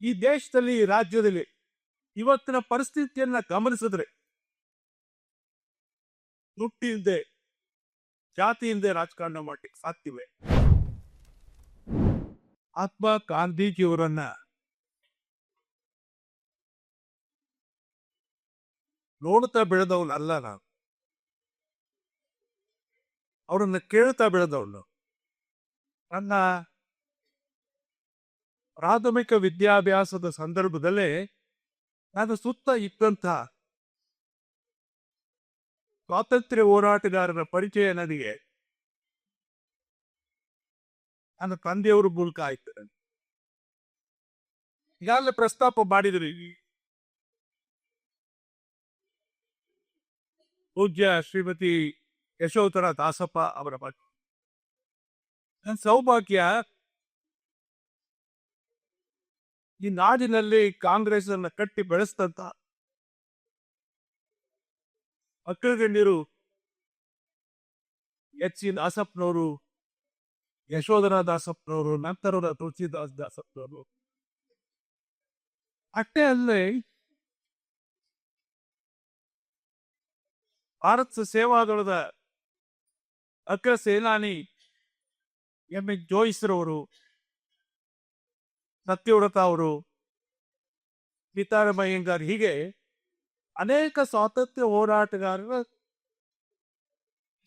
ಈ ದೇಶದಲ್ಲಿ, ಈ ರಾಜ್ಯದಲ್ಲಿ ಇವತ್ತಿನ ಪರಿಸ್ಥಿತಿಯನ್ನ ಗಮನಿಸಿದ್ರೆ ದುಡ್ಡು ಇಲ್ಲದೆ ಜಾತಿ ಇಲ್ಲದೆ ರಾಜಕಾರಣ ಮಾಡ್ಲಿಕ್ಕೆ ಸಾಧ್ಯವೇ? ಆತ್ಮ ಗಾಂಧೀಜಿಯವರನ್ನ ನೋಡ್ತಾ ಬೆಳೆದವನಲ್ಲ ನಾನು. ಅವರನ್ನು ಕೇಳ್ತಾ ಬೆಳೆದವನು. ನನ್ನ ಪ್ರಾಥಮಿಕ ವಿದ್ಯಾಭ್ಯಾಸದ ಸಂದರ್ಭದಲ್ಲೇ ನಾನು ಸುತ್ತ ಇದ್ದಂಥ ಸ್ವಾತಂತ್ರ್ಯ ಹೋರಾಟಗಾರರ ಪರಿಚಯ ನನಗೆ. ನನ್ನ ತಂದೆಯವರ ಮೂಲಕ ಆಯ್ತು. ಈಗಾಗಲೇ ಪ್ರಸ್ತಾಪ ಮಾಡಿದ್ರಿ ಪೂಜ್ಯ ಶ್ರೀಮತಿ ಯಶೋಧರ ದಾಸಪ್ಪ ಅವರ ಬಗ್ಗೆ. ನನ್ನ ಸೌಭಾಗ್ಯ ಈ ನಾಡಿನಲ್ಲಿ ಕಾಂಗ್ರೆಸ್ ಅನ್ನ ಕಟ್ಟಿ ಬೆಳೆಸ್ತಂತ ಅಕ್ಕಗಣ್ಯರು ಎಚ್ ಸಿ ದಾಸಪ್ಪನವರು ಯಶೋಧರ ದಾಸಪ್ಪನವರು ನಂತರ ತುಳಸಿದಾಸ್ ದಾಸಪ್ಪನವರು. ಅಷ್ಟೇ ಅಲ್ಲದೆ ಭಾರತ ಸೇವಾದಳದ ಅಗ್ರ ಸೇನಾನಿ ಎಂ ಎಚ್ ಜೋಯಿಸ್ರವರು ಸತ್ಯವ್ರತ ಅವರು ಸೀತಾರಾಮ ಅಯ್ಯಂಗಾರ್ ಹೀಗೆ ಅನೇಕ ಸ್ವಾತಂತ್ರ್ಯ ಹೋರಾಟಗಾರರ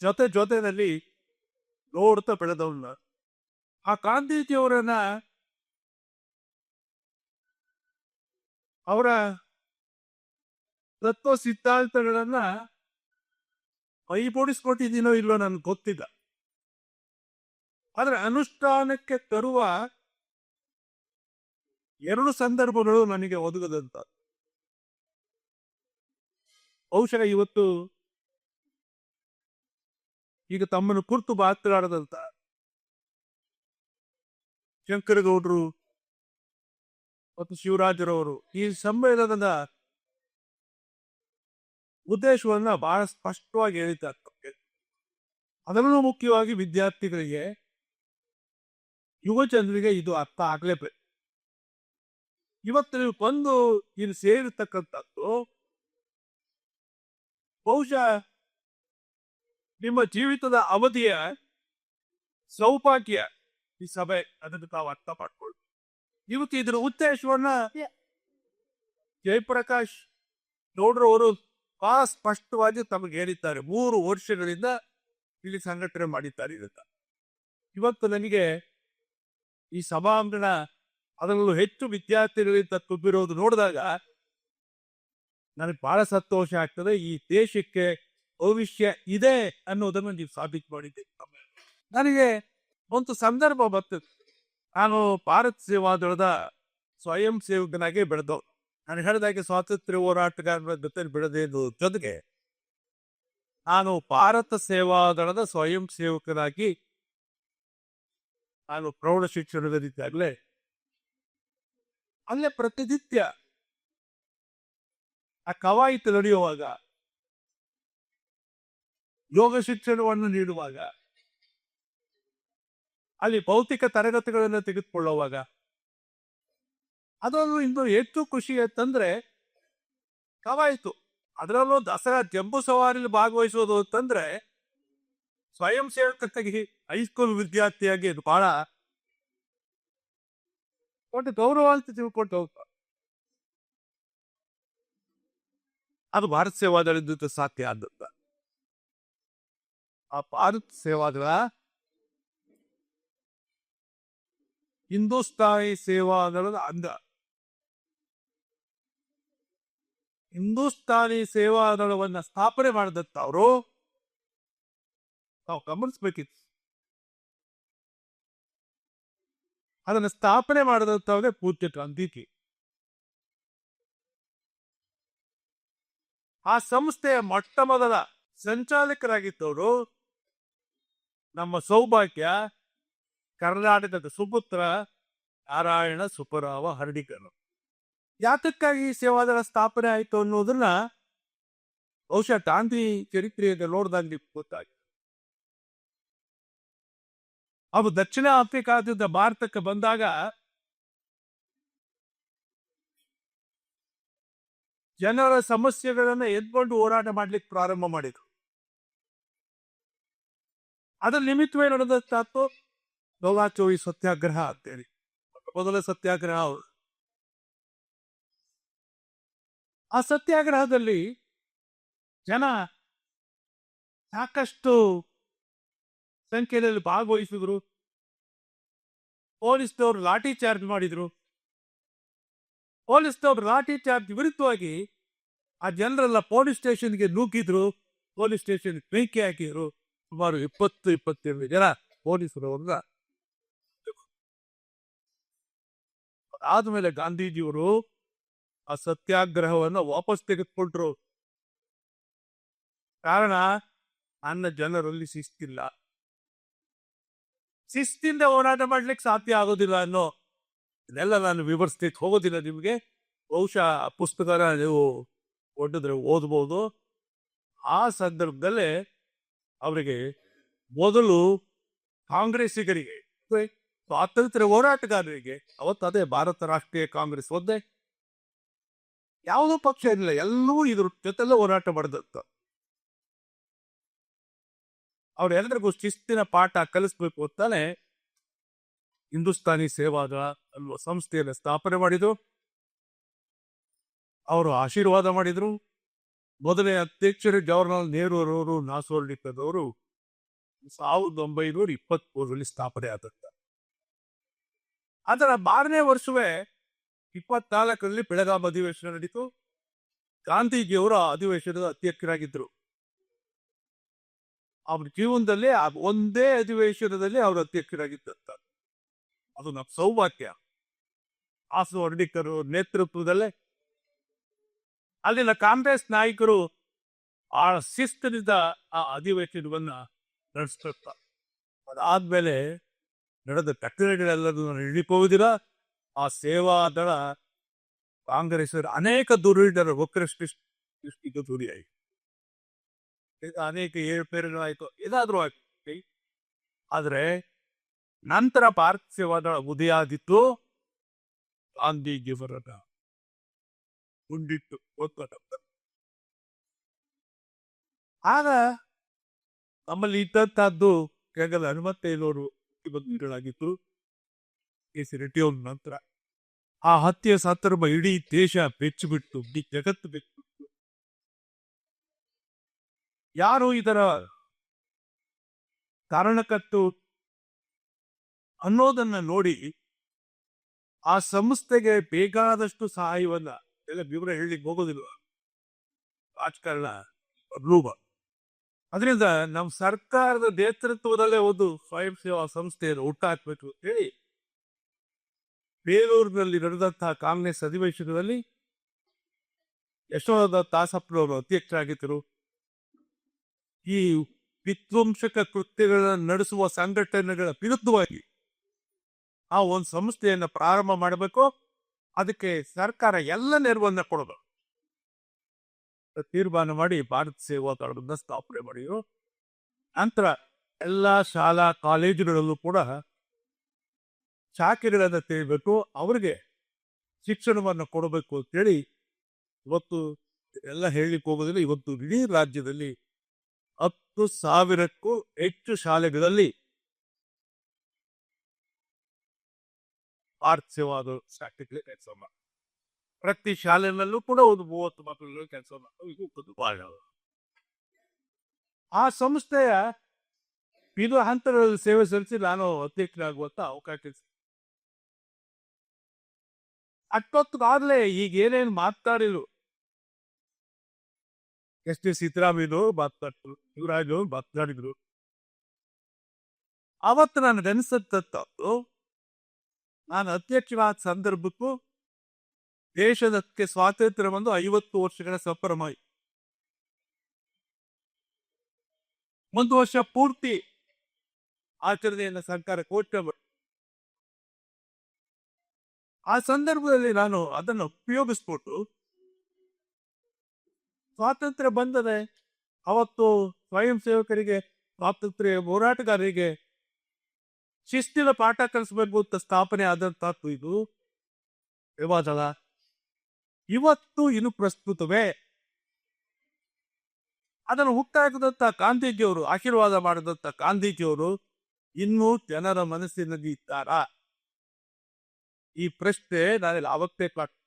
ಜೊತೆ ಜೊತೆನಲ್ಲಿ ನೋಡ್ತಾ ಬೆಳೆದವನ್ನ ಆ ಗಾಂಧೀಜಿಯವರನ್ನ ಅವರ ತತ್ವ ಸಿದ್ಧಾಂತಗಳನ್ನ ಮೈಗೂಡಿಸ್ಕೊಟ್ಟಿದ್ದೀನೋ ಇಲ್ಲೋ ನನ್ಗೆ ಗೊತ್ತಿಲ್ಲ. ಆದ್ರೆ ಅನುಷ್ಠಾನಕ್ಕೆ ತರುವ ಎರಡು ಸಂದರ್ಭಗಳು ನನಗೆ ಒದಗದಂತ. ಬಹುಶಃ ಇವತ್ತು ಈಗ ತಮ್ಮನ್ನು ಕುರ್ತು ಮಾತನಾಡದಂತ ಶಂಕರಗೌಡರು ಮತ್ತು ಶಿವರಾಜರವರು ಈ ಸಮ್ಮೇಳನದ ಉದ್ದೇಶವನ್ನ ಬಹಳ ಸ್ಪಷ್ಟವಾಗಿ ಹೇಳಿದ್ದಾರೆ ಅದರಲ್ಲೂ ಮುಖ್ಯವಾಗಿ ವಿದ್ಯಾರ್ಥಿಗಳಿಗೆ, ಯುವ ಜನರಿಗೆ ಇದು ಅರ್ಥ ಆಗ್ಲೇಬೇಕು. ಇವತ್ತು ನೀವು ಬಂದು ಇಲ್ಲಿ ಸೇರಿರ್ತಕ್ಕಂಥದ್ದು ಬಹುಶಃ ನಿಮ್ಮ ಜೀವಿತದ ಅವಧಿಯ ಸೌಭಾಗ್ಯ ಈ ಸಭೆ ಅದನ್ನು ತಾವು ಅರ್ಥ ಮಾಡ್ಕೊಳ್ಳಿ ಇವತ್ತು ಇದರ ಉದ್ದೇಶವನ್ನ ಜಯಪ್ರಕಾಶ್ ನೋಡ್ರವರು ಬಹಳ ಸ್ಪಷ್ಟವಾಗಿ ತಮಗೆ ಹೇಳಿದ್ದಾರೆ. ಮೂರು ವರ್ಷಗಳಿಂದ ಇಲ್ಲಿ ಸಂಘಟನೆ ಮಾಡಿದ್ದಾರೆ ಇವತ್ತು ನನಗೆ ಈ ಸಭಾಂಗಣ ಅದರಲ್ಲೂ ಹೆಚ್ಚು ವಿದ್ಯಾರ್ಥಿಗಳಿಂದ ತುಂಬಿರೋದು ನೋಡಿದಾಗ ನನಗೆ ಬಹಳ ಸಂತೋಷ ಆಗ್ತದೆ. ಈ ದೇಶಕ್ಕೆ ಭವಿಷ್ಯ ಇದೆ ಅನ್ನೋದನ್ನು ನೀವು ಸಾಬೀತು ಮಾಡಿದ್ದೀರಿ. ನನಗೆ ಒಂದು ಸಂದರ್ಭ ಬರ್ತದೆ. ನಾನು ಭಾರತ ಸೇವಾದಳದ ಸ್ವಯಂ ಸೇವಕನಾಗೆ ಬೆಳೆದವ್ ನಾನು ಹೇಳಿದಾಗೆ ಸ್ವಾತಂತ್ರ್ಯ ಹೋರಾಟಗಾರರ ಜೊತೆ ಬೆಳೆದಿದ್ದು ಜೊತೆಗೆ ನಾನು ಭಾರತ ಸೇವಾದಳದ ಸ್ವಯಂ ಸೇವಕನಾಗಿ ನಾನು ಪ್ರೌಢ ಶಿಕ್ಷಣದಲ್ಲಿದ್ದಾಗಲೇ ಅಲ್ಲೇ ಪ್ರತಿನಿತ್ಯ ಆ ಕವಾಯಿತು ನಡೆಯುವಾಗ, ಯೋಗ ಶಿಕ್ಷಣವನ್ನು ನೀಡುವಾಗ, ಅಲ್ಲಿ ಭೌತಿಕ ತರಗತಿಗಳನ್ನು ತೆಗೆದುಕೊಳ್ಳುವಾಗ, ಅದರಲ್ಲೂ ಇನ್ನು ಹೆಚ್ಚು ಖುಷಿ ಅಂತಂದ್ರೆ ಕವಾಯಿತು ಅದರಲ್ಲೂ ದಸರಾ ಜಂಬೂ ಸವಾರಿಲಿ ಭಾಗವಹಿಸೋದು ಅಂತಂದ್ರೆ ಸ್ವಯಂ ಸೇವಕತ್ತಾಗಿ ಹೈಸ್ಕೂಲ್ ವಿದ್ಯಾರ್ಥಿಯಾಗಿ ಇದು ಬಹಳ ದೊಡ್ಡ ಗೌರವ ಅಂತ ತಿಳ್ಕೊಂಡು ಹೋಗ್ತಾರೆ ಅದು ಭಾರತ ಸೇವಾದಳದಿಂದ ಸಾಧ್ಯ ಆದಂತ ಆ ಭಾರತ ಸೇವಾದಳ ಹಿಂದೂಸ್ತಾನಿ ಸೇವಾದಳದ ಅಂಗ. ಹಿಂದೂಸ್ತಾನಿ ಸೇವಾದಳವನ್ನ ಸ್ಥಾಪನೆ ಮಾಡಿದಂತ ಅವರು ನಾವು ಗಮನಿಸ್ಬೇಕಿತ್ತು. ಅದನ್ನ ಸ್ಥಾಪನೆ ಮಾಡಿದಂತವ್ರೆ ಪೂಜ್ಯ ಗಾಂಧೀಜಿ ಆ ಸಂಸ್ಥೆಯ ಮೊಟ್ಟ ಮೊದಲ ಸಂಚಾಲಕರಾಗಿದ್ದವರು ನಮ್ಮ ಸೌಭಾಗ್ಯ ಕರ್ನಾಟಕದ ಸುಪುತ್ರ ನಾರಾಯಣ ಸುಪರಾವ ಹರ್ಡಿಕರು ಯಾತಕ್ಕಾಗಿ ಈ ಸೇವಾದಳ ಸ್ಥಾಪನೆ ಆಯಿತು ಅನ್ನೋದನ್ನ ಬಹುಶಃ ಗಾಂಧಿ ಚರಿತ್ರೆಯನ್ನು ನೋಡಿದಾಗ ನಿಮ್ಗೆ ಗೊತ್ತಾಗಿದೆ ಅವರು ದಕ್ಷಿಣ ಆಫ್ರಿಕಾದಿಂದ ಭಾರತಕ್ಕೆ ಬಂದಾಗ ಜನರ ಸಮಸ್ಯೆಗಳನ್ನ ಎದ್ಕೊಂಡು ಹೋರಾಟ ಮಾಡ್ಲಿಕ್ಕೆ ಪ್ರಾರಂಭ ಮಾಡಿದ್ರು. ಅದರ ನಿಮಿತ್ತವೇ ತಾತ್ವ ಲೋಲಾಚೋಯಿ ಸತ್ಯಾಗ್ರಹ ಅಂತೇಳಿ. ಮೊದಲ ಸತ್ಯಾಗ್ರಹ ಅವರು. ಆ ಸತ್ಯಾಗ್ರಹದಲ್ಲಿ ಜನ ಸಾಕಷ್ಟು ಸಂಖ್ಯೆಯಲ್ಲಿ ಭಾಗವಹಿಸಿದ್ರು. ಪೊಲೀಸ್ನವರು ಲಾಠಿ ಚಾರ್ಜ್ ಮಾಡಿದ್ರು. ಪೊಲೀಸ್ನವರು ಲಾಠಿ ಚಾರ್ಜ್ ವಿರುದ್ಧವಾಗಿ ಆ ಜನರೆಲ್ಲ ಪೊಲೀಸ್ ಸ್ಟೇಷನ್ಗೆ ನೂಕಿದ್ರು ಪೊಲೀಸ್ ಸ್ಟೇಷನ್ ಬೆಂಕಿ ಹಾಕಿದ್ರು. ಸುಮಾರು ಇಪ್ಪತ್ತು, ಇಪ್ಪತ್ತೆರಡು ಜನ ಪೊಲೀಸರು ಅವ್ರನ್ನ ಆದ್ಮೇಲೆ ಗಾಂಧೀಜಿಯವರು ಆ ಸತ್ಯಾಗ್ರಹವನ್ನು ವಾಪಸ್ ತೆಗೆದುಕೊಂಡ್ರು. ಕಾರಣ, ಅನ್ನ ಜನರಲ್ಲಿ ಶಿಸ್ತಿಲ್ಲ. ಶಿಸ್ತಿಂದ ಹೋರಾಟ ಮಾಡ್ಲಿಕ್ಕೆ ಸಾಧ್ಯ ಆಗೋದಿಲ್ಲ ಅನ್ನೋ ಇದೆಲ್ಲ ನಾನು ವಿವರಿಸ್ಲಿಕ್ಕೆ ಹೋಗೋದಿಲ್ಲ ನಿಮಗೆ. ಬಹುಶಃ ಪುಸ್ತಕನ ನೀವು ಒಡ್ಡಿದ್ರೆ ಓದ್ಬೋದು. ಆ ಸಂದರ್ಭದಲ್ಲೇ ಅವರಿಗೆ ಮೊದಲು ಕಾಂಗ್ರೆಸ್ಸಿಗರಿಗೆ ಸ್ವಾತಂತ್ರ್ಯ ಹೋರಾಟಗಾರರಿಗೆ, ಅವತ್ತು ಅದೇ ಭಾರತ ರಾಷ್ಟ್ರೀಯ ಕಾಂಗ್ರೆಸ್ ಒಂದೇ. ಯಾವುದೋ ಪಕ್ಷ ಇರಲಿಲ್ಲ. ಎಲ್ಲವೂ ಇದ್ರ ಜೊತೆಲ್ಲ ಹೋರಾಟ ಮಾಡಿದಂತ. ಅವ್ರೆಲ್ಲರಿಗೂ ಶಿಸ್ತಿನ ಪಾಠ ಕಲಿಸ್ಬೇಕು ಅಂತಾನೆ ಹಿಂದೂಸ್ತಾನಿ ಸೇವಾದ ಅಲ್ವ ಸಂಸ್ಥೆಯನ್ನು ಸ್ಥಾಪನೆ ಮಾಡಿದ್ರು. ಅವರು ಆಶೀರ್ವಾದ ಮಾಡಿದ್ರು. ಮೊದಲನೇ ಅಧ್ಯಕ್ಷರು ಜವಾಹರ್ಲಾಲ್ ನೆಹರು ಅವರು ನಾಸೋರ್ಲಿಕ್ಕದವರು ಸಾವಿರದ ಒಂಬೈನೂರ ಇಪ್ಪತ್ಮೂರರಲ್ಲಿ ಸ್ಥಾಪನೆ ಆದಂತ. ಅದರ ಮಾರನೇ ವರ್ಷವೇ ಇಪ್ಪತ್ನಾಲ್ಕರಲ್ಲಿ ಬೆಳಗಾಂ ಅಧಿವೇಶನ ನಡೀತು. ಗಾಂಧೀಜಿಯವರ ಅಧಿವೇಶನದ ಅಧ್ಯಕ್ಷರಾಗಿದ್ದರು. ಅವ್ರ ಜೀವನದಲ್ಲಿ ಒಂದೇ ಅಧಿವೇಶನದಲ್ಲಿ ಅವರು ಅಧ್ಯಕ್ಷರಾಗಿದ್ದಂತ ಅದು ನಮ್ಮ ಸೌಭಾಗ್ಯ. ಆಸು ವರ್ಣಿಕರು ನೇತೃತ್ವದಲ್ಲೇ. ಅಲ್ಲಿನ ಕಾಂಗ್ರೆಸ್ ನಾಯಕರು ಆ ಶಿಸ್ತಿನಿಂದ ಆ ಅಧಿವೇಶನವನ್ನ ನಡೆಸ್ತಿರ್ತಾರೆ ಅದಾದ್ಮೇಲೆ ನಡೆದ ಘಟನೆಗಳೆಲ್ಲರನ್ನು ಹಿಡಿಕೋದಿಲ್ಲ ಆ ಸೇವಾದಳ ಕಾಂಗ್ರೆಸ್ ಅನೇಕ ದುರ್ವಿಡರ ವಕ್ರಷ್ಟಿಗೆ ದೂರಿಯಾಯಿತು ಅನೇಕ ಏರುಪೇರುಗಳಾಯ್ತು ಇದಾದ್ರೂ ಆಯ್ತು ಆದ್ರೆ ನಂತರ ಪಾರ್ಥಿವದ ಉದಯಾದಿತ್ತು ಗಾಂಧೀಜಿಯವರನ್ನ ಉಂಡಿಟ್ಟು ಒತ್ತಡ ಆಗ ನಮ್ಮಲ್ಲಿ ಇದ್ದಂತಹದ್ದು ಕೇವಲ ಹನುಮಂತಯ್ಯನವರು ಮುಖ್ಯಮಂತ್ರಿಗಳಾಗಿತ್ತು ಕೆ ಸಿ ರೆಡ್ಡಿ ನಂತರ. ಆ ಹತ್ಯೆ ಸಂದರ್ಭ ಇಡೀ ದೇಶ ಬೆಚ್ಚಿಬಿಟ್ಟು ಇಡೀ ಜಗತ್ತು ಬೆಚ್ಚಿಬಿಟ್ಟು ಯಾರು ಇದರ ಕಾರಣಕತ್ತು ಅನ್ನೋದನ್ನ ನೋಡಿ ಆ ಸಂಸ್ಥೆಗೆ ಬೇಕಾದಷ್ಟು ಸಹಾಯವನ್ನ ಎಲ್ಲ ವಿವರ ಹೇಳಲಿಕ್ಕೆ ಹೋಗೋದಿಲ್ಲ ರಾಜಕಾರಣ ರೂಪ ಅದರಿಂದ ನಮ್ಮ ಸರ್ಕಾರದ ನೇತೃತ್ವದಲ್ಲೇ ಒಂದು ಸ್ವಯಂ ಸೇವಾ ಸಂಸ್ಥೆಯನ್ನು ಹುಟ್ಟಾಕ್ಬೇಕು ಅಂತ ಹೇಳಿ ಬೇಲೂರಿನಲ್ಲಿ ನಡೆದಂತಹ ಕಾಂಗ್ರೆಸ್ ಅಧಿವೇಶನದಲ್ಲಿ ಯಶೋಧ ತಾಸಪ್ಪನವರು ಅಧ್ಯಕ್ಷರಾಗಿದ್ದರು. ಈ ವಿಧ್ವಂಸಕ ಕೃತ್ಯಗಳನ್ನು ನಡೆಸುವ ಸಂಘಟನೆಗಳ ವಿರುದ್ಧವಾಗಿ ಆ ಒಂದು ಸಂಸ್ಥೆಯನ್ನು ಪ್ರಾರಂಭ ಮಾಡಬೇಕು. ಅದಕ್ಕೆ ಸರ್ಕಾರ ಎಲ್ಲ ನೆರವನ್ನ ಕೊಡೋದು. ತೀರ್ಮಾನ ಮಾಡಿ ಭಾರತ ಸೇವಾ ದಳದಿಂದ ಸ್ಥಾಪನೆ ಮಾಡಿದ್ರು. ನಂತರ ಎಲ್ಲ ಶಾಲಾ ಕಾಲೇಜುಗಳಲ್ಲೂ ಕೂಡ ಶಾಖೆಗಳನ್ನು ತೆಗಿಬೇಕು ಅವರಿಗೆ ಶಿಕ್ಷಣವನ್ನು ಕೊಡಬೇಕು ಅಂತೇಳಿ ಇವತ್ತು ಎಲ್ಲ ಹೇಳಲಿಕ್ಕೆ ಹೋಗೋದಿಲ್ಲ. ಇವತ್ತು ಇಡೀ ರಾಜ್ಯದಲ್ಲಿ ಹತ್ತು ಸಾವಿರಕ್ಕೂ ಹೆಚ್ಚು ಶಾಲೆಗಳಲ್ಲಿ ಪಾರ್ಥಿವಾದ ಶಾಖೆಗಳೇ ಕೆಲಸ ಪ್ರತಿ ಶಾಲೆನಲ್ಲೂ ಕೂಡ ಒಂದು ಮೂವತ್ತು ಮಕ್ಕಳು ಕೆಲಸ ಮಾಡೋದು ಆ ಸಂಸ್ಥೆಯ ಇದು ಹಂತದಲ್ಲಿ ಸೇವೆ ಸಲ್ಲಿಸಿ ನಾನು ಅಧ್ಯಕ್ಷರಾಗುವಂತ ಅವಕಾಶ ಅಷ್ಟೊತ್ತಿಗಾಗ್ಲೇ ಈಗ ಏನೇನು ಮಾತಾಡಿದ್ರು ಎಸ್ ಟಿ ಸಿದ್ದರಾಮಯ್ಯನವರು ಮಾತಾಡಿದ್ರು ಶಿವರಾಜ್ ಮಾತನಾಡಿದ್ರು. ಅವತ್ತು ನಾನು ನೆನೆಸಂತದ್ದು ನಾನು ಅಧ್ಯಕ್ಷವಾದ ಸಂದರ್ಭಕ್ಕೂ ದೇಶದಕ್ಕೆ ಸ್ವಾತಂತ್ರ್ಯ ಬಂದು ಐವತ್ತು ವರ್ಷಗಳ ಸಂಭ್ರಮ. ಒಂದು ವರ್ಷ ಪೂರ್ತಿ ಆಚರಣೆಯನ್ನ ಸರ್ಕಾರ ಕೋಟ ಆ ಸಂದರ್ಭದಲ್ಲಿ ನಾನು ಅದನ್ನು ಉಪಯೋಗಿಸ್ಬಿಟ್ಟು ಸ್ವಾತಂತ್ರ್ಯ ಬಂದರೆ ಅವತ್ತು ಸ್ವಯಂ ಸೇವಕರಿಗೆ, ಸ್ವಾತಂತ್ರ್ಯ ಹೋರಾಟಗಾರರಿಗೆ ಶಿಸ್ತಿನ ಪಾಠ ಕಲಿಸಬೇಕು ಅಂತ ಸ್ಥಾಪನೆ ಆದಂತಹದ್ದು ಇದು. ವಿವಾದದ ಇವತ್ತು ಇನ್ನು ಪ್ರಸ್ತುತವೇ. ಅದನ್ನು ಹುಟ್ಟಾಕದಂತ ಗಾಂಧೀಜಿಯವರು, ಆಶೀರ್ವಾದ ಮಾಡಿದಂತ ಗಾಂಧೀಜಿಯವರು ಇನ್ನೂ ಜನರ ಮನಸ್ಸಿನಲ್ಲಿ ಇದ್ದಾರಾ? ಈ ಪ್ರಶ್ನೆ ನಾನಿಲ್ಲಿ ಅವತ್ತೇ ಕಾಟ್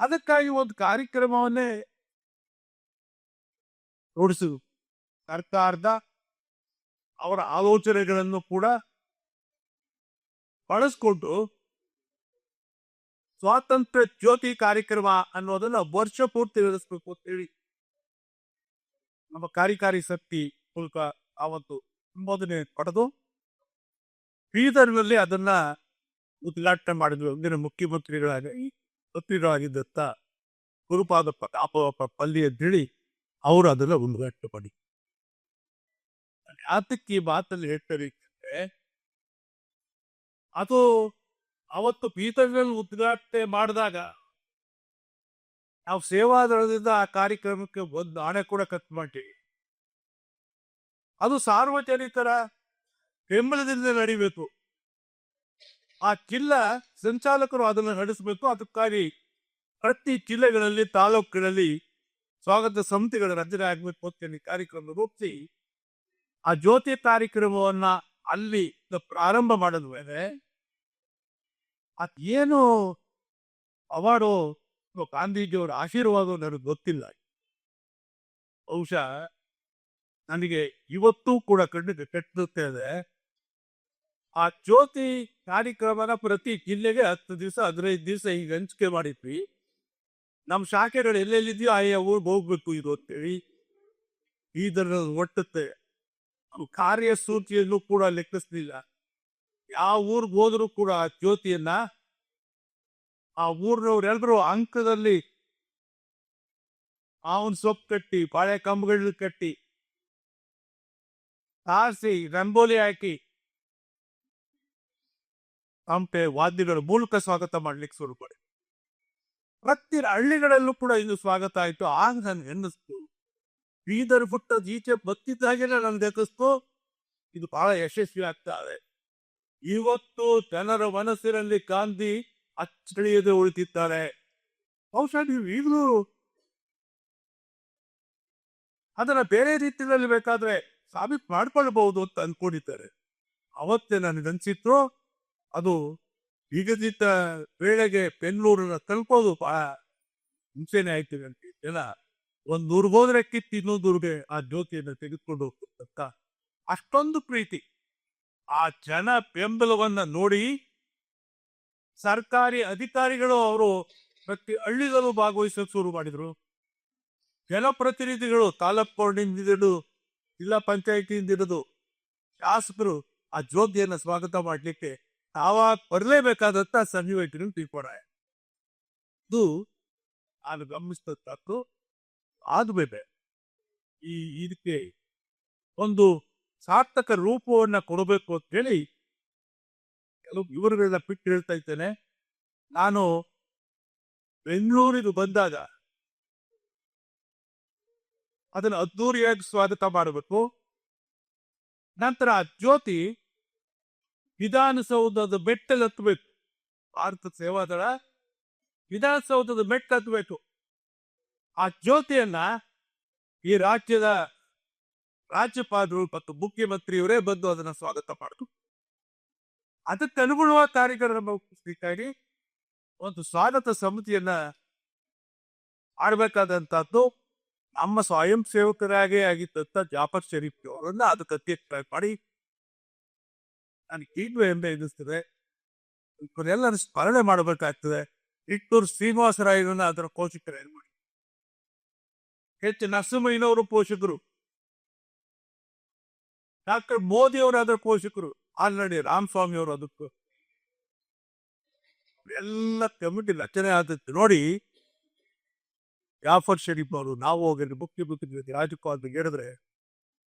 ಅದಕ್ಕಾಗಿ ಒಂದು ಕಾರ್ಯಕ್ರಮವನ್ನೇ ರೂಢಿಸು ಸರ್ಕಾರದ ಅವರ ಆಲೋಚನೆಗಳನ್ನು ಕೂಡ ಬಳಸ್ಕೊಂಡು ಸ್ವಾತಂತ್ರ್ಯ ಜ್ಯೋತಿ ಕಾರ್ಯಕ್ರಮ ಅನ್ನೋದನ್ನ ವರ್ಷ ಪೂರ್ತಿ ನಡೆಸಬೇಕು ಅಂತ ಹೇಳಿ ನಮ್ಮ ಕಾರ್ಯಕಾರಿ ಶಕ್ತಿ ಮೂಲಕ ಆವತ್ತು ಸಂಬೋಧನೆ ಪಡೆದು ಬೀದರ್ನಲ್ಲಿ ಅದನ್ನ ಉದ್ಘಾಟನೆ ಮಾಡಿದ್ವಿ. ಮುಂದಿನ ಮುಖ್ಯಮಂತ್ರಿಗಳಾಗಿ ಮಂತ್ರಿಗಳಾಗಿದ್ದಂತ ಗುರುಪಾದ ಪ್ರತಾಪ ಪಲ್ಲಿ ಅಂತೇಳಿ ಅವರು ಅದನ್ನ ಉದ್ಘಾಟನೆ ಮಾಡಿ ಯಾತಕ್ಕೆ ಈ ಮಾತಲ್ಲಿ ಹೇಳ್ತಾರೆ ಅದು ಅವತ್ತು ಬೀದರ್ನಲ್ಲಿ ಉದ್ಘಾಟನೆ ಮಾಡಿದಾಗ, ನಾವು ಸೇವಾದಳದಿಂದ ಆ ಕಾರ್ಯಕ್ರಮಕ್ಕೆ ಒಂದು ಹಣೆ ಕೂಡ ಖರ್ಚು ಮಾಡ್ತೀವಿ. ಅದು ಸಾರ್ವಜನಿಕರ ಬೆಂಬಲದಿಂದ ನಡಿಬೇಕು ಆ ಜಿಲ್ಲಾ ಸಂಚಾಲಕರು ಅದನ್ನು ನಡೆಸಬೇಕು. ಅದಕ್ಕಾಗಿ ಪ್ರತಿ ಜಿಲ್ಲೆಗಳಲ್ಲಿ ತಾಲೂಕುಗಳಲ್ಲಿ ಸ್ವಾಗತ ಸಮಿತಿಗಳ ರಚನೆ ಆಗಬೇಕು ಅಂತ ಕಾರ್ಯಕ್ರಮ ರೂಪಿಸಿ, ಆ ಜ್ಯೋತಿ ಕಾರ್ಯಕ್ರಮವನ್ನ ಅಲ್ಲಿ ಪ್ರಾರಂಭ ಮಾಡಿದ ಮೇಲೆ ಅದೇನು ಅವಾರ್ಡು ಗಾಂಧೀಜಿಯವರ ಆಶೀರ್ವಾದ ನನಗೆ ಗೊತ್ತಿಲ್ಲ. ಬಹುಶಃ ನನಗೆ ಇವತ್ತೂ ಕೂಡ ಕಣ್ಣಿಗೆ ಇದೆ ಆ ಜ್ಯೋತಿ ಕಾರ್ಯಕ್ರಮನ ಪ್ರತಿ ಜಿಲ್ಲೆಗೆ ಹತ್ತು ದಿವಸ, ಹದಿನೈದು ದಿವಸ ಈಗ ಹಂಚಿಕೆ ಮಾಡಿದ್ವಿ. ನಮ್ಮ ಶಾಖೆಗಳು ಎಲ್ಲೆಲ್ಲಿದೆಯೋ ಆಯಾ ಊರಿಗೆ ಹೋಗ್ಬೇಕು ಇದು ಅಂತೇಳಿ ಇದರ ಒಟ್ಟುತ್ತೆ. ಕಾರ್ಯಸೂಚಿಯನ್ನು ಕೂಡ ಲೆಕ್ಕಿಸ್ಲಿಲ್ಲ. ಯಾವ ಊರಿಗೆ ಹೋದ್ರು ಕೂಡ ಆ ಜ್ಯೋತಿಯನ್ನ ಆ ಊರಿನವರೆಲ್ಲರೂ ಅಂಕದಲ್ಲಿ ಅವನ್ ಸೊಪ್ಪು ಕಟ್ಟಿ, ಬಾಳೆ ಕಂಬಗಳ ಕಟ್ಟಿ ಸಾರಿಸಿ ರಂಗೋಲಿ ಹಾಕಿ ಹಂಪೆ ವಾದ್ಯಗಳ ಮೂಲಕ ಸ್ವಾಗತ ಮಾಡ್ಲಿಕ್ಕೆ ಶುರು ಮಾಡಿ ಪ್ರತಿ ಹಳ್ಳಿಗಳಲ್ಲೂ ಕೂಡ ಇದು ಸ್ವಾಗತ ಆಯ್ತು. ಆಗ ನನ್ಗೆ ಎನ್ನಿಸ್ತು. ಬೀದರ್ ಪುಟ್ಟ ಈಚೆ ಬತ್ತಿದ್ದ ಹಾಗೆ ನಾನು ದೇಖಿಸ್ತು ಇದು ಬಹಳ ಯಶಸ್ವಿ ಆಗ್ತಾ ಇದೆ. ಇವತ್ತು ಜನರ ಮನಸ್ಸಿನಲ್ಲಿ ಗಾಂಧಿ ಅಚ್ಚಳಿಯದೆ ಉಳಿತಿದ್ದಾರೆ ಬಹುಶಃ ನೀವು ಈಗಲೂ ಅದನ್ನ ಬೇರೆ ರೀತಿಯಲ್ಲಿ ಬೇಕಾದ್ರೆ ಸಾಬೀತು ಮಾಡ್ಕೊಳ್ಬಹುದು ಅಂತ ಅನ್ಕೊಂಡಿದ್ದಾರೆ ಅವತ್ತೇ ನನಗನ್ಸಿತ್ತು ಅದು ನಿಗದಿತ ವೇಳೆಗೆ ಬೆಂಗಳೂರನ್ನ ತಲುಪೋದು ಬಹಳ ಹಿಂಸೆನೆ ಆಯ್ತದೆ ಅಂತ ಜನ ಒಂದ್ ಹೋದ್ರೆ ಕಿತ್ತು ಇನ್ನೊಂದೂರ್ಗೆ ಆ ಜ್ಯೋತಿಯನ್ನು ತೆಗೆದುಕೊಂಡು ಹೋಗ್ತಕ್ಕ ಅಷ್ಟೊಂದು ಪ್ರೀತಿ. ಆ ಜನ ಬೆಂಬಲವನ್ನ ನೋಡಿ ಸರ್ಕಾರಿ ಅಧಿಕಾರಿಗಳು ಅವರು ಪ್ರತಿ ಹಳ್ಳಿಗಳು ಭಾಗವಹಿಸಲು ಶುರು ಮಾಡಿದ್ರು. ಜನಪ್ರತಿನಿಧಿಗಳು ತಾಲೂಕ್ ಬೋರ್ಡಿಂದ ಹಿಡಿದು ಜಿಲ್ಲಾ ಪಂಚಾಯತಿಯಿಂದ ಹಿಡಿದು ಶಾಸಕರು ಆ ಜ್ಯೋತಿಯನ್ನು ಸ್ವಾಗತ ಮಾಡ್ಲಿಕ್ಕೆ ತಾವಾಗ ಬರಲೇಬೇಕಾದಂತ ಸನ್ನಿವೇಶಗಳು ತಿಳ್ಕೊಡಾಯ ಇದು ನಾನು ಗಮನಿಸ್ತಕ್ಕದ್ದು ಆದ್ಮೇಲೆ ಈ ಇದಕ್ಕೆ ಒಂದು ಸಾರ್ಥಕ ರೂಪವನ್ನ ಕೊಡಬೇಕು ಅಂತ ಹೇಳಿ ಕೆಲವು ವಿವರಗಳನ್ನ ಬಿಟ್ಟು ಹೇಳ್ತಾ ಇದ್ದೇನೆ. ನಾನು ಬೆಂಗಳೂರಿಗೆ ಬಂದಾಗ ಅದನ್ನು ಅದ್ದೂರಿಯಾಗಿ ಸ್ವಾಗತ ಮಾಡಬೇಕು. ನಂತರ ಜ್ಯೋತಿ ವಿಧಾನಸೌಧದ ಮೆಟ್ಟಲು ಹತ್ತಬೇಕು ಭಾರತ ಸೇವಾದಳ ವಿಧಾನಸೌಧದ ಮೆಟ್ಟ ಹತ್ತಬೇಕು ಆ ಜ್ಯೋತಿಯನ್ನ ಈ ರಾಜ್ಯದ ರಾಜ್ಯಪಾಲರು ಮತ್ತು ಮುಖ್ಯಮಂತ್ರಿಯವರೇ ಬಂದು ಅದನ್ನ ಸ್ವಾಗತ ಮಾಡಿದ್ರು ಅದಕ್ಕೆ ಅನುಗುಣವಾದ ಕಾರ್ಯಕ್ರಮ ರೂಪಿಸ್ಲಿಕ್ಕಾಗಿ ಒಂದು ಸ್ವಾಗತ ಸಮಿತಿಯನ್ನ ಆಡ್ಬೇಕಾದಂತದ್ದು ನಮ್ಮ ಸ್ವಯಂ ಸೇವಕರಾಗೇ ಆಗಿದ್ದಂತ ಜಾಫರ್ ಶರೀಫ್ ಅವರನ್ನ ಅದಕ್ಕೆ ಅಧ್ಯಕ್ಷ ಮಾಡಿ ನನಗೆ ಈಗಲೂ ಹೆಮ್ಮೆ ಎನಿಸ್ತದೆ. ಇವರೆಲ್ಲರೂ ಸ್ಮರಣೆ ಮಾಡಬೇಕಾಗ್ತದೆ. ಇಟ್ಟೂರು ಶ್ರೀನಿವಾಸರಾಯರನ್ನ ಅದರ ಪೋಷಕರಾಗಿ ಮಾಡಿ ಎಚ್ ನರಸಿಂಹಯ್ಯನವರು ಪೋಷಕರು. ಡಾಕ್ಟರ್ ಮೋದಿ ಅದರ ಪೋಷಕರು. ಆಲ್ರೆಡಿ ರಾಮಸ್ವಾಮಿ ಅವರು ಅದಕ್ಕೂ. ಎಲ್ಲ ಕಮಿಟಿ ರಚನೆ ಆದದ್ದು ನೋಡಿ. ಜಾಫರ್ ಶರೀಫ್ ಅವರು, ನಾವು ಹೋಗಿ ಮುಖ್ಯಮಂತ್ರಿ ರಾಜಕುಮಾರ್ ಹೇಳಿದ್ರೆ,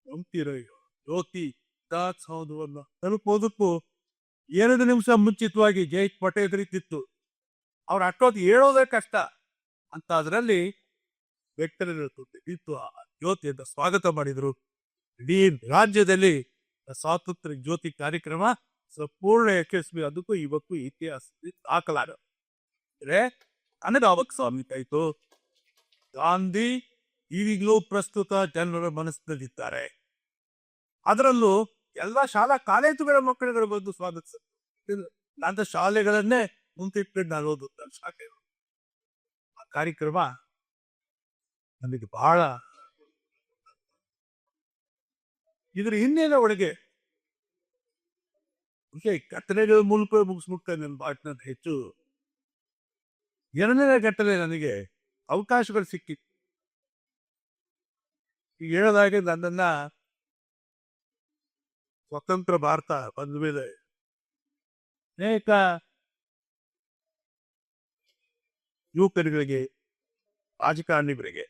ನಂಬ್ತೀರ ಜ್ಯೋತಿ ವಿಧಾನಸೌಧವನ್ನ ತಲುಪೋದಕ್ಕೂ ಎರಡು ನಿಮಿಷ ಮುಂಚಿತವಾಗಿ ಜೈತ್ ಪಟೇಲ್ ರೀತಿತ್ತು ಅವ್ರು ಅಷ್ಟೊತ್ತು ಹೇಳೋದೇ ಕಷ್ಟ. ಅಂತ ಅದರಲ್ಲಿ ಇತ್ತು ಜ್ಯೋತಿಯಿಂದ ಸ್ವಾಗತ ಮಾಡಿದ್ರು. ಇಡೀ ರಾಜ್ಯದಲ್ಲಿ ಸ್ವಾತಂತ್ರ್ಯ ಜ್ಯೋತಿ ಕಾರ್ಯಕ್ರಮ ಸಂಪೂರ್ಣ ಯಶಸ್ವಿ. ಅದಕ್ಕೂ ಇವಕ್ಕೂ ಇತಿಹಾಸ ಹಾಕಲಾರ ಅವಾಗ ಆಯ್ತು ಗಾಂಧಿ ಈಗಲೂ ಪ್ರಸ್ತುತ ಜನರ ಮನಸ್ಸಿನಲ್ಲಿದ್ದಾರೆ. ಅದರಲ್ಲೂ ಎಲ್ಲ ಶಾಲಾ ಕಾಲೇಜುಗಳ ಮಕ್ಕಳುಗಳು ಬಂದು ಸ್ವಾಗತಿಸಿದ್ರು ನನ್ನ ಶಾಲೆಗಳನ್ನೇ ಮುಂತಿಟ್ಕೊಂಡು ನಾನು ಓದು ನನ್ನ ಶಾಲೆ. ಆ ಕಾರ್ಯಕ್ರಮ ನನಗೆ ಬಹಳ ಇದ್ರ ಹಿನ್ನೆಲೆ ಒಳಗೆ ಘಟನೆಗಳ ಮೂಲಕ ಮುಗಿಸ್ಬಿಡ್ತೇನೆ ನನ್ನ ಭಾಷಣ ಹೆಚ್ಚು ಎರಡನೇ ಘಟನೆ ನನಗೆ ಅವಕಾಶಗಳು ಸಿಕ್ಕಿತ್ತು. ಹೇಳೋದಾಗೆ ನನ್ನನ್ನ ಸ್ವತಂತ್ರ ಭಾರತ ಬಂದ ಮೇಲೆ. ಅನೇಕ ಯುವಕರುಗಳಿಗೆ ರಾಜಕಾರಣಿಗಳಿಗೆ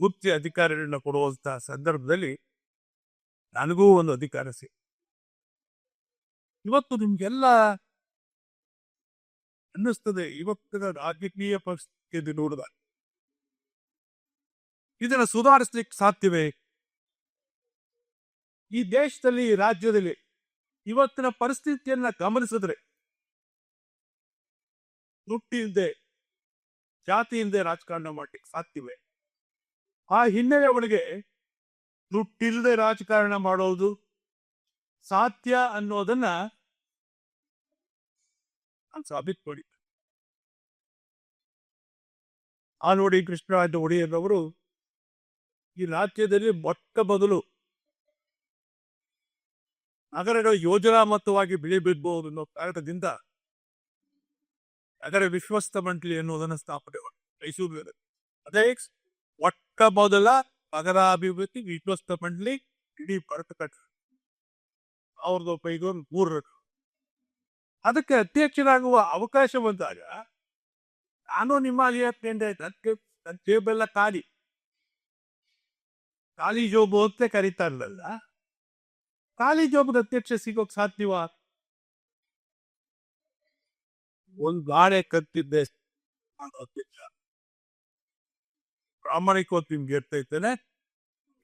ಗುಪ್ತಿ ಅಧಿಕಾರಗಳನ್ನ ಕೊಡುವಂತಹ ಸಂದರ್ಭದಲ್ಲಿ ನನಗೂ ಒಂದು ಅಧಿಕಾರ ಸಿ. ಇವತ್ತು ನಿಮ್ಗೆಲ್ಲ ಅನ್ನಿಸ್ತದೆ ಇವತ್ತಿನ ರಾಜಕೀಯ ಪರಿಸ್ಥಿತಿ ನೋಡಿದ ಇದನ್ನ ಸುಧಾರಿಸ್ಲಿಕ್ಕೆ ಸಾಧ್ಯವೇ? ಈ ದೇಶದಲ್ಲಿ, ಈ ರಾಜ್ಯದಲ್ಲಿ ಇವತ್ತಿನ ಪರಿಸ್ಥಿತಿಯನ್ನ ಗಮನಿಸಿದ್ರೆ ಜಾತಿ ಇಲ್ಲದೆ ರಾಜಕಾರಣ ಮಾಡ್ಲಿಕ್ಕೆ ಸಾಧ್ಯವೇ? ಆ ಹಿನ್ನೆಲೆ ಒಳಗೆ ದುಡ್ಡಿಲ್ಲದೆ ರಾಜಕಾರಣ ಮಾಡೋದು ಸಾಧ್ಯ ಅನ್ನೋದನ್ನ ನಾನು ಸಾಬೀತು ಮಾಡಿ ಆ ನೋಡಿ ಕೃಷ್ಣರಾಜ ಒಡೆಯರ್ರವರು ಈ ರಾಜ್ಯದಲ್ಲಿ ಮೊಟ್ಟ ಮೊದಲು ನಗರಗಳು ಯೋಜನಾಬದ್ಧವಾಗಿ ಬಿಡಬಹುದು ಅನ್ನೋ ಕಾರಣದಿಂದ ನಗರ ವಿಶ್ವಸ್ತ ಮಂಡಳಿ ಎನ್ನುವುದನ್ನು ಸ್ಥಾಪನೆ ಮೈಸೂರಿನಲ್ಲಿ. ಅದೇ ಮೊಟ್ಟ ಮೊದಲ ನಗರಾಭಿವೃದ್ಧಿ ವಿಶ್ವಸ್ತ ಮಂಡಳಿ ಇಡೀ ಭಾರತ ಅವ್ರದ್ದು ಪೈಗೊಂದು ಮೂರರು ಅದಕ್ಕೆ ಅಧ್ಯಕ್ಷರಾಗುವ ಅವಕಾಶ ಬಂದಾಗ ನಾನು ನಿಮ್ಮ ಅಲಿಯತ್ತೇನೆ ಅದಕ್ಕೆ ನನ್ನ ಜೇಬೆಲ್ಲ ಖಾಲಿ. ಖಾಲಿ ಜೋಬು ಅಂತ ಕರೀತಾರಲ್ಲ. ಖಾಲಿ ಜೋಬದ ಅಧ್ಯಕ್ಷ ಸಿಗೋಕ್ ಸಾಧ್ಯವ? ಒಂದ್ ಗಾಡೆ ಕತ್ತಿದ್ದೆ. ಅಧ್ಯಕ್ಷ ಪ್ರಾಮಾಣಿಕವಾಗಿ ನಿಮ್ಗೆ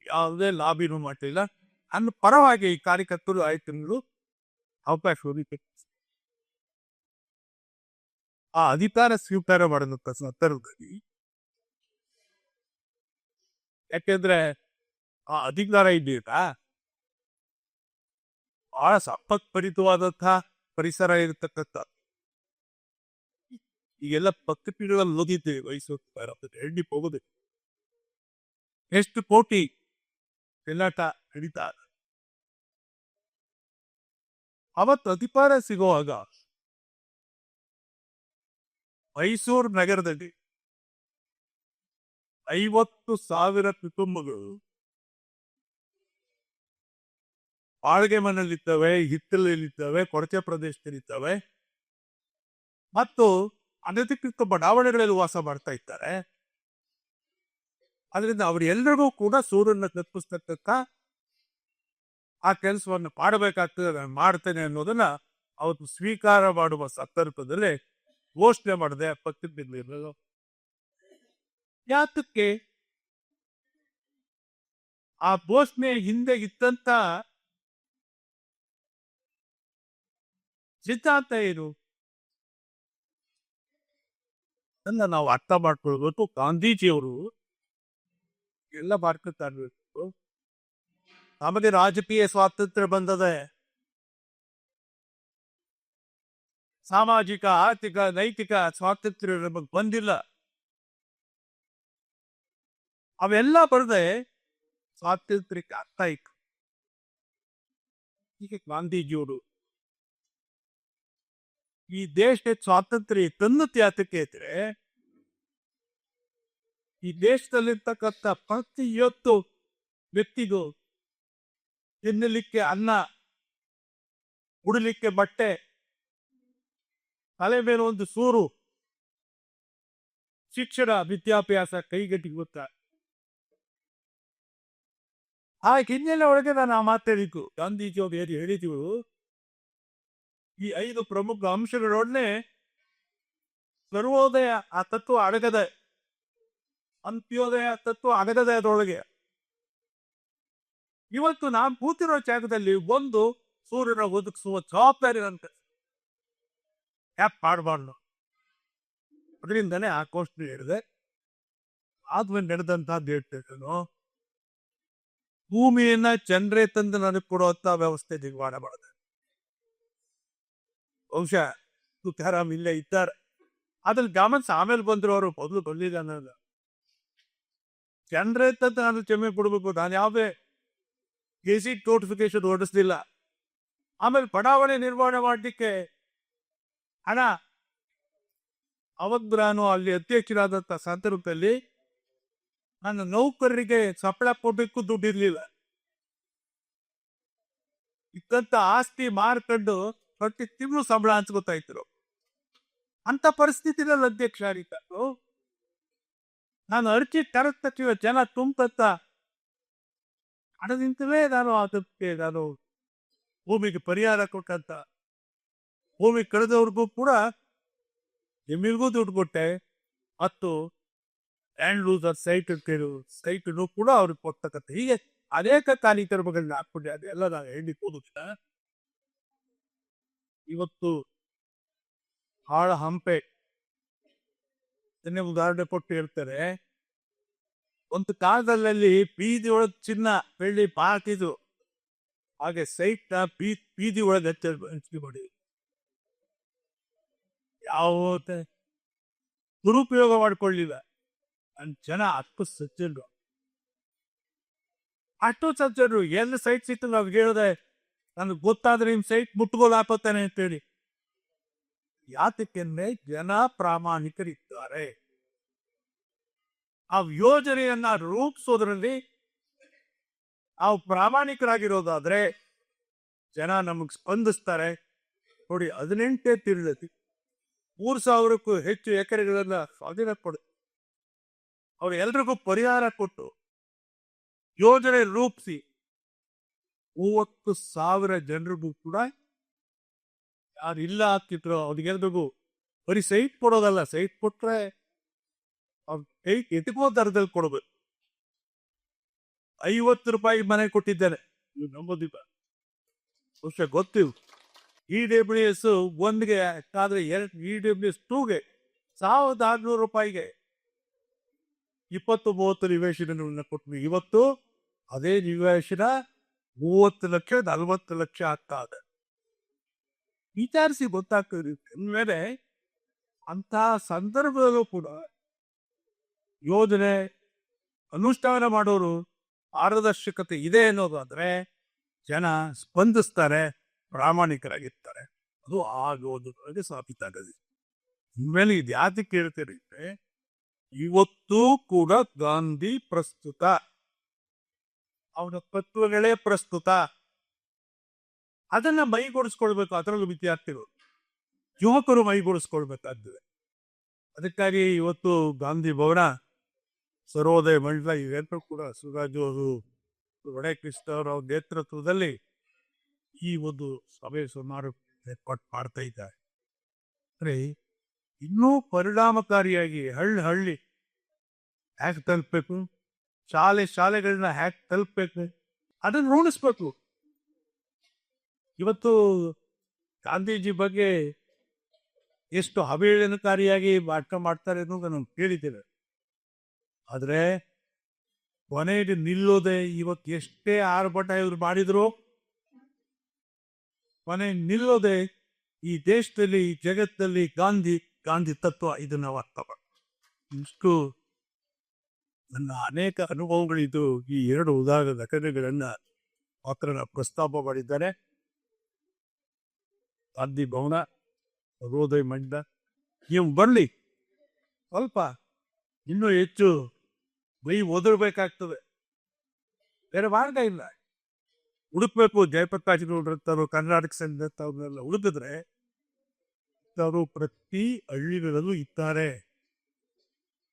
ಯಾವುದೇ ಲಾಭಿನೂ ಮಾಡಲಿಲ್ಲ. ನನ್ನ ಪರವಾಗಿ ಈ ಕಾರ್ಯಕರ್ತರು ಆಯ್ತು ಅವಕಾಶ ಹೋಗಿತ್ತು ಆ ಅಧಿಕಾರ ಸ್ವೀಕಾರ ಮಾಡಿದಂತ ಸಂದರ್ಭದಲ್ಲಿ ಯಾಕೆಂದ್ರೆ ಆ ಅಧಿಕಾರ ಇದೆಯಲ್ಲ ಬಹಳ ಸಂಪತ್ಪರಿತವಾದಂತಹ ಪರಿಸರ ಇರತಕ್ಕಂಥ ಈಗೆಲ್ಲ ಪಕ್ಕಪಿಗಳಲ್ಲಿ ಓದಿದ್ದೇವೆ ಮೈಸೂರು ಎಣ್ಣಿ ಹೋಗುದು ಎಷ್ಟು ಕೋಟಿ ಚೆಲ್ಲಾಟ ನಡೀತಾ. ಅವತ್ತು ಅಧಿಕಾರ ಸಿಗುವಾಗ ಮೈಸೂರು ನಗರದಲ್ಲಿ ಐವತ್ತು ಸಾವಿರ ಕುಟುಂಬಗಳು ಬಾಳ್ಗೆ ಮನೆಯಲ್ಲಿದ್ದಾವೆ, ಹಿತ್ತಲಲ್ಲಿದ್ದಾವೆ ಕೊರಚೆ ಪ್ರದೇಶದಲ್ಲಿದ್ದಾವೆ ಮತ್ತು ಅನಧಿಕೃತ ಬಡಾವಣೆಗಳಲ್ಲಿ ವಾಸ ಮಾಡ್ತಾ ಇದ್ದಾರೆ. ಅದರಿಂದ ಅವರೆಲ್ಲರಿಗೂ ಕೂಡ ಸೂರ್ಯನ ತಪ್ಪಿಸ್ತಕ್ಕ ಆ ಕೆಲಸವನ್ನು ಮಾಡಬೇಕಾಗ್ತದೆ ನಾನು ಮಾಡ್ತೇನೆ ಅನ್ನೋದನ್ನ ಅವತ್ತು ಸ್ವೀಕಾರ ಮಾಡುವ ಸಂದರ್ಭದಲ್ಲಿ ಘೋಷಣೆ ಮಾಡದೆ ಪಕ್ಕದ ಬಿದ್ದಿರಲು ಯಾತಕ್ಕೆ? ಆ ಘೋಷಣೆ ಹಿಂದೆ ಇದ್ದಂತ ಸಿದ್ಧಾಂತ ಅದನ್ನ ನಾವು ಅರ್ಥ ಮಾಡ್ಕೊಳ್ಬೇಕು ಗಾಂಧೀಜಿಯವರು ಎಲ್ಲ ಮಾಡ್ಕೊತಾ ಇರ್ಬೇಕು ನಮಗೆ ರಾಜಕೀಯ ಸ್ವಾತಂತ್ರ್ಯ ಬಂದದೆ. ಸಾಮಾಜಿಕ, ಆರ್ಥಿಕ, ನೈತಿಕ ಸ್ವಾತಂತ್ರ್ಯ ನಮಗೆ ಬಂದಿಲ್ಲ. ಅವೆಲ್ಲ ಬರದೆ ಸ್ವಾತಂತ್ರ್ಯಕ್ಕೆ ಅರ್ಥ ಹೀಗೆ ಗಾಂಧೀಜಿಯವರು ಈ ದೇಶದ ಸ್ವಾತಂತ್ರ್ಯ ತನ್ನತ್ತೆ ತ್ಯಾತಕ್ಕೆ ಇದ್ರೆ ಈ ದೇಶದಲ್ಲಿರ್ತಕ್ಕಂಥ ಪ್ರತಿಯೊತ್ತು ವ್ಯಕ್ತಿಗೂ ತಿನ್ನಲಿಕ್ಕೆ ಅನ್ನ, ಉಡಲಿಕ್ಕೆ ಬಟ್ಟೆ, ತಲೆ ಮೇಲೆ ಒಂದು ಸೂರು, ಶಿಕ್ಷಣ, ವಿದ್ಯಾಭ್ಯಾಸ ಕೈಗಟ್ಟಿಗೆ ಗೊತ್ತ ಆ ಹಿನ್ನೆಲೆ ಒಳಗೆ ನಾನು ಆ ಮಾತಾಡಿದ್ದು ಗಾಂಧೀಜಿ ಅವರು ಏನು ಈ ಐದು ಪ್ರಮುಖ ಅಂಶಗಳೊಡನೆ ಸರ್ವೋದಯ ಆ ತತ್ವ ಅಡಗದೆ, ಅಂತ್ಯೋದಯ ತತ್ವ ಅಡಗದೆ ಅದರೊಳಗೆ. ಇವತ್ತು ನಾನು ಕೂತಿರೋ ಜಾಗದಲ್ಲಿ ಒಂದು ಸೂರ್ಯನ ಒದಗಿಸುವ ಜವಾಬ್ದಾರಿ ಅಂತ ಯಾಕೆ ಮಾಡಬಾರ್ದು? ಅದರಿಂದನೇ ಆ ಘೋಷಣೆ ಹೇಳಿದೆ. ಆದ್ಮೇಲೆ ನಡೆದಂತಹದ್ದು ಹೇಳ್ತೇನೆ. ಭೂಮಿಯನ್ನ ಚಂದ್ರೆ ತಂದು ನನಗೆ ಕೊಡುವಂತ ವ್ಯವಸ್ಥೆ ದಿಗ್ವಾಡ ಮಾಡಿದೆ. ಬಹುಶಃ ತುಕಾರಾಮ್ ಇಲ್ಲೇ ಇದ್ದಾರೆ. ಅದ್ರಲ್ಲಿ ಗಮನ್ಸ್ ಆಮೇಲೆ ಬಂದ್ರು ಅವರು ಮೊದಲು ಬಂದಿಲ್ಲ ಅನ್ನೋದು. ಚಂದ್ರೆ ತಂದು ನಾನು ಕ್ಷಮೆ ಕೊಡಬೇಕು, ನಾನು ಯಾವುದೇ ಗೆಸಿಟ್ ನೋಟಿಫಿಕೇಶನ್ ಹೊರಡಿಸ್ಲಿಲ್ಲ. ಆಮೇಲೆ ಬಡಾವಣೆ ನಿರ್ವಹಣೆ ಮಾಡಲಿಕ್ಕೆ ಹಣ ಅವತ್ತು ನಾನು ಅಲ್ಲಿ ಅಧ್ಯಕ್ಷರಾದಂಥ ಸಂದರ್ಭದಲ್ಲಿ ನನ್ನ ನೌಕರರಿಗೆ ಸಪ್ಳ ಕೊಡಬೇಕು ದುಡ್ಡಿರ್ಲಿಲ್ಲ. ಇಕ್ಕಂತ ಆಸ್ತಿ ಮಾರ್ಕೊಂಡು ಪ್ರತಿ ತಿಂಗಳು ಸಂಬಳ ಹಂಚ್ಕೋತಾ ಇದ್ರು ಅಂತ ಪರಿಸ್ಥಿತಿನಲ್ಲಿ ಅಧ್ಯಕ್ಷ ಆಗಿತ್ತು ನಾನು ಅರ್ಜಿ ತರದ ಜನ ತುಂಬತ್ತ ಹಣದಿಂದಲೇ ನಾನು ಅದಕ್ಕೆ ನಾನು ಭೂಮಿಗೆ ಪರಿಹಾರ ಕೊಟ್ಟಂತ. ಭೂಮಿ ಕಳೆದವ್ರಿಗೂ ಕೂಡ ನಿಮಗೂ ದುಡ್ಡು ಕೊಟ್ಟೆ. ಮತ್ತು ಲ್ಯಾಂಡ್ ಲೂಸರ್ ಸೈಟ್ ಸೈಟ್ ಸೈಟ್ನು ಕೂಡ ಅವ್ರಿಗೆ ಕೊಡ್ತಕ್ಕಂಥ ಹೀಗೆ ಅನೇಕ ಕಾರ್ಯಕ್ರಮಗಳನ್ನ ಹಾಕ್ಬಿಟ್ಟೆ ಅದೆಲ್ಲ ನಾನು ಹೇಳಿ ಕೂದುತ್ತ ಇವತ್ತು ಹಾಳ ಹಂಪೆ ಉದಾಹರಣೆ ಕೊಟ್ಟು ಹೇಳ್ತಾರೆ ಒಂದು ಕಾಲದಲ್ಲಿ ಬೀದಿ ಒಳಗೆ ಚಿನ್ನ, ಬೆಳ್ಳಿ ಪಾಕಿದು ಹಾಗೆ ಸೈಟ್ ಬೀದಿ ಒಳಗೆ ಹಚ್ಚ ಮಾಡಿ ಯಾವ ದುರುಪಯೋಗ ಮಾಡ್ಕೊಳ್ಳಿಲ್ಲ. ಜನ ಅಷ್ಟು ಸಜ್ಜನರು. ಅಷ್ಟು ಸಜ್ಜನರು. ಎಲ್ಲ ಸೈಟ್ ಸಿಕ್ತು ನಾವು ಹೇಳಿದೆ ನನಗೆ ಗೊತ್ತಾದ್ರೆ ನಿಮ್ ಸೈಟ್ ಮುಟ್ಗೋಲು ಹಾಕೋತಾನೆ ಅಂತೇಳಿ. ಯಾತಕ್ಕೆಂದ್ರೆ ಜನ ಪ್ರಾಮಾಣಿಕರಿದ್ದಾರೆ. ಆ ಯೋಜನೆಯನ್ನ ರೂಪಿಸೋದ್ರಲ್ಲಿ ನಾವು ಪ್ರಾಮಾಣಿಕರಾಗಿರೋದಾದ್ರೆ ಜನ ನಮಗ್ ಸ್ಪಂದಿಸ್ತಾರೆ. ನೋಡಿ, ಹದಿನೆಂಟೇ ತಿರುಳತಿ ಮೂರ್ ಸಾವಿರಕ್ಕೂ ಹೆಚ್ಚು ಎಕರೆಗಳನ್ನ ಸ್ವಾಧೀನ ಪಡ ಅವ್ರು ಎಲ್ರಿಗೂ ಪರಿಹಾರ ಕೊಟ್ಟು ಯೋಜನೆ ರೂಪಿಸಿ ಮೂವತ್ತು ಸಾವಿರ ಜನರಿಗೂ ಕೂಡ ಯಾರು ಇಲ್ಲ ಆಗ್ತಿದ್ರು ಅವ್ರಿಗೆಲ್ರಿಗೂ ಬರೀ ಸೈಟ್ ಕೊಡೋದಲ್ಲ. ಸೈಟ್ ಕೊಟ್ರೆ ಅವ್ರ ಸೈಟ್ ಎಟಕೋ ದರದಲ್ಲಿ ಕೊಡಬೇಕು. ಐವತ್ತು ರೂಪಾಯಿ ಮನೆ ಕೊಟ್ಟಿದ್ದೇನೆ. ಇವ್ ನಂಬೋದಿಲ್ಲ. ಬಹುಶಃ ಗೊತ್ತಿಲ್ಲ. ಇ ಡಬ್ಲ್ಯೂ ಎಸ್ ಒಂದ್ಗೆ ಆದ್ರೆ ಎರಡು ಇ ಡಬ್ಲ್ಯೂ ಎಸ್ ಟೂಗೆ ಸಾವಿರದ ಆರ್ನೂರು ರೂಪಾಯಿಗೆ ಇಪ್ಪತ್ತು ಮೂವತ್ತು ನಿವೇಶನಗಳನ್ನ ಕೊಟ್ವಿ. ಇವತ್ತು ಅದೇ ನಿವೇಶನ ಮೂವತ್ತು ಲಕ್ಷ, ನಲ್ವತ್ತು ಲಕ್ಷ ಆಗ್ತಾ ಇದೆ ವಿಚಾರಿಸಿ ಗೊತ್ತಾಗ್ತದೆ ಮೇಲೆ ಅಂತ ಸಂದರ್ಭದಲ್ಲೂ ಕೂಡ ಯೋಜನೆ ಅನುಷ್ಠಾನ ಮಾಡೋರು ಪಾರದರ್ಶಕತೆ ಇದೆ ಅನ್ನೋದಾದ್ರೆ ಜನ ಸ್ಪಂದಿಸ್ತಾರೆ, ಪ್ರಾಮಾಣಿಕರಾಗಿರ್ತಾರೆ. ಅದು ಆಗೋದು ಸಾಬೀತಾಗದೆ. ಇನ್ಮೇಲೆ ಇದು ಯಾತಕ್ಕೆ ಇವತ್ತೂ ಕೂಡ ಗಾಂಧಿ ಪ್ರಸ್ತುತ. ಅವನ ತತ್ವಗಳೇ ಪ್ರಸ್ತುತ. ಅದನ್ನ ಮೈಗೂಡಿಸ್ಕೊಳ್ಬೇಕು, ಅದರಲ್ಲೂ ವಿದ್ಯಾರ್ಥಿಗಳು. ಯುವಕರು ಮೈಗೂಡಿಸ್ಕೊಳ್ಬೇಕಾಗ್ತದೆ. ಅದಕ್ಕಾಗಿ ಇವತ್ತು ಗಾಂಧಿ ಭವನ ಸರ್ವೋದಯ ಮಂಡಲ ಇವೆಲ್ಲರೂ ಕೂಡ ಸುರಾಜು ಅವರು ಕೃಷ್ಣ ಅವರ ನೇತೃತ್ವದಲ್ಲಿ ಈ ಒಂದು ಸಭೆ ಸುಮಾರು ಏರ್ಪಾಟ್ ಮಾಡ್ತಾ ಇದ್ದಾರೆ. ಅಂದ್ರೆ ಇನ್ನೂ ಪರಿಣಾಮಕಾರಿಯಾಗಿ ಹಳ್ಳಿ ಹಳ್ಳಿ ಯಾಕೆ ತಲುಪಬೇಕು? ಶಾಲೆ, ಶಾಲೆಗಳನ್ನ ಹ್ಯಾಕ್ ತಲುಪಬೇಕು ಅದನ್ನು ರೂಢಿಸ್ಬೇಕು ಇವತ್ತು ಗಾಂಧೀಜಿ ಬಗ್ಗೆ ಎಷ್ಟು ಅವೇಳನಕಾರಿಯಾಗಿ ಭಾಷಣ ಮಾಡ್ತಾರೆ ಅನ್ನೋದು ನಾನು ಕೇಳಿದ್ದೇವೆ ಆದ್ರೆ ಕೊನೆಗೆ ನಿಲ್ಲೋದೆ ಇವತ್ತು ಎಷ್ಟೇ ಆರ್ಭಟ ಇವ್ರು ಮಾಡಿದ್ರು, ಕೊನೆ ನಿಲ್ಲೋದೆ ಈ ದೇಶದಲ್ಲಿ, ಈ ಜಗತ್ತಲ್ಲಿ ಗಾಂಧಿ ಗಾಂಧಿ ತತ್ವ ಇದನ್ನ ಅರ್ಥ. ಇಷ್ಟು ನನ್ನ ಅನೇಕ ಅನುಭವಗಳಿದ್ದು ಈ ಎರಡು ಉದಾಹರಣೆ ಘಟನೆಗಳನ್ನ ಮಾತ್ರ ಪ್ರಸ್ತಾಪ ಮಾಡಿದ್ದಾರೆ. ಗಾಂಧಿ ಭವನ ಸರ್ವೋದಯ ಮಂಡ ನೀವು ಬರಲಿ ಸ್ವಲ್ಪ ಇನ್ನೂ ಹೆಚ್ಚು ಮೈ ಓದಿರ್ಬೇಕಾಗ್ತದೆ. ಬೇರೆ ಮಾರ್ಗ ಇಲ್ಲ. ಹುಡುಕ್ಬೇಕು ಜಯಪ್ರಕಾಶ್ ಗೌಡ್ರಂತವ್ರು ಕರ್ನಾಟಕ ಸಂಘದವ್ರನ್ನೆಲ್ಲ ಹುಡುಕಿದ್ರೆ ಅವರು ಪ್ರತಿ ಹಳ್ಳಿಗಳಲ್ಲೂ ಇದ್ದಾರೆ.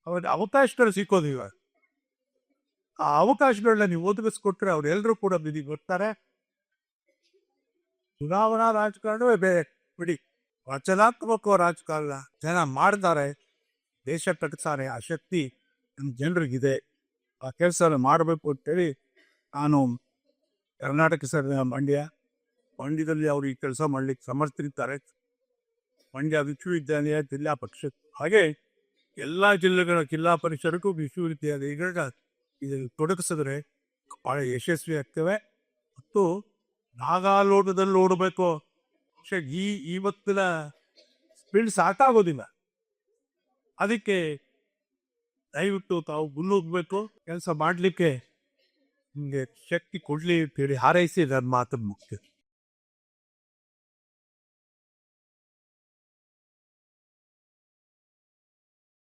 ಅವ್ರಿಗೆ ಅವಕಾಶಗಳು ಸಿಕ್ಕೋದು ಇವಾಗ. ಆ ಅವಕಾಶಗಳನ್ನ ನೀವು ಒದಗಿಸ್ಕೊಟ್ರೆ ಅವ್ರೆಲ್ಲರೂ ಕೂಡ ನಿಧಿಗೆ ಬರ್ತಾರೆ ಚುನಾವಣಾ ರಾಜಕಾರಣವೇ ಬೇರೆ ಬಿಡಿ. ರಚನಾತ್ಮಕ ರಾಜಕಾರಣ. ಜನ ಮಾಡ್ತಾರೆ. ದೇಶ ಕಟ್ತಾರೆ. ಆ ಶಕ್ತಿ ನಮ್ಮ ಜನರಿಗಿದೆ. ಆ ಕೆಲಸ ಮಾಡಬೇಕು ಅಂತೇಳಿ ನಾನು ಕರ್ನಾಟಕ ಸರ್ ಮಂಡ್ಯ. ಮಂಡ್ಯದಲ್ಲಿ ಅವರು ಈ ಕೆಲಸ ಮಾಡ್ಲಿಕ್ಕೆ ಸಮರ್ಥರಿದ್ದಾರೆ. ಮಂಡ್ಯ ವಿಶ್ವವಿದ್ಯಾಲಯ ಜಿಲ್ಲಾ ಪರಿಷತ್. ಹಾಗೆ ಎಲ್ಲ ಜಿಲ್ಲೆಗಳ ಜಿಲ್ಲಾ ಪರಿಷತ್ಗೂ ವಿಶ್ವವಿದ್ಯಾಲಯಗಳ ಇದು ತೊಡಗಿಸಿದ್ರೆ ಬಹಳ ಯಶಸ್ವಿ ಆಗ್ತೇವೆ. ಮತ್ತು ನಾಗಾಲೋಟದಲ್ಲಿ ಓಡಬೇಕು ಬಹುಶಃ ಈ ಇವತ್ತಿನ ಸ್ಪೀಡ್ ಸಾಕಾಗೋದಿಲ್ಲ ಅದಕ್ಕೆ ದಯವಿಟ್ಟು ತಾವು ಮುನ್ನುಗ್ಬೇಕು. ಕೆಲಸ ಮಾಡಲಿಕ್ಕೆ ನಿಮಗೆ ಶಕ್ತಿ ಕೊಡಲಿ ಅಂತೇಳಿ ಹಾರೈಸಿ ನನ್ನ ಮಾತು ಮುಖ್ಯ